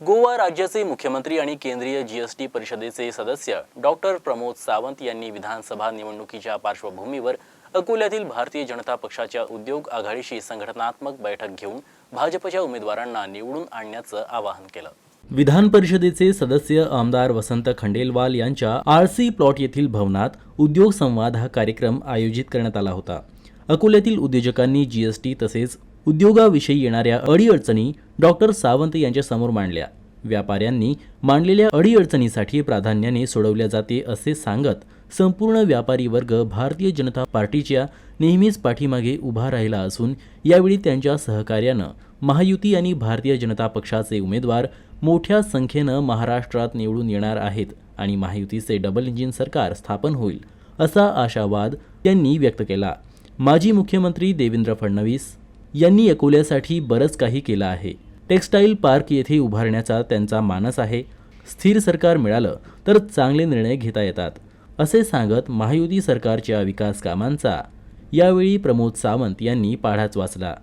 गोवा राज्याचे मुख्यमंत्री आणि केंद्रीय जीएसटी परिषदेचे सदस्य डॉक्टर प्रमोद सावंत यांनी विधानसभा निवडणुकीच्या पार्श्वभूमीवर अकोल्यातील भारतीय जनता पक्षाच्या उद्योग आघाडीशी संघटनात्मक बैठक घेऊन भाजपच्या उमेदवारांना निवडून आणण्याचं आवाहन केलं. विधान परिषदेचे सदस्य आमदार वसंत खंडेलवाल यांच्या आर सी प्लॉट येथील भवनात उद्योग संवाद हा कार्यक्रम आयोजित करण्यात आला होता. अकोल्यातील उद्योजकांनी जीएसटी तसेच उद्योगाविषयी येणाऱ्या अडीअडचणी डॉक्टर सावंत यांच्या समोर मांडल्या. व्यापाऱ्यांनी मांडलेल्या अडीअडचणीसाठी प्राधान्याने सोडवल्या जाते असे सांगत संपूर्ण व्यापारी वर्ग भारतीय जनता पार्टीच्या नेहमीच पाठीमागे उभा राहिला असून यावेळी त्यांच्या सहकार्यानं महायुती आणि भारतीय जनता पक्षाचे उमेदवार मोठ्या संख्येनं महाराष्ट्रात निवडून येणार आहेत आणि महायुतीचे डबल इंजिन सरकार स्थापन होईल असा आशावाद त्यांनी व्यक्त केला. माजी मुख्यमंत्री देवेंद्र फडणवीस यांनी अकोल्यासाठी बरंच काही केलं आहे. टेक्स्टाईल पार्क येथे उभारण्याचा त्यांचा मानस आहे. स्थिर सरकार मिळालं तर चांगले निर्णय घेता येतात असे सांगत महायुती सरकारच्या विकास कामांचा यावेळी प्रमोद सावंत यांनी पाढाच वाचला.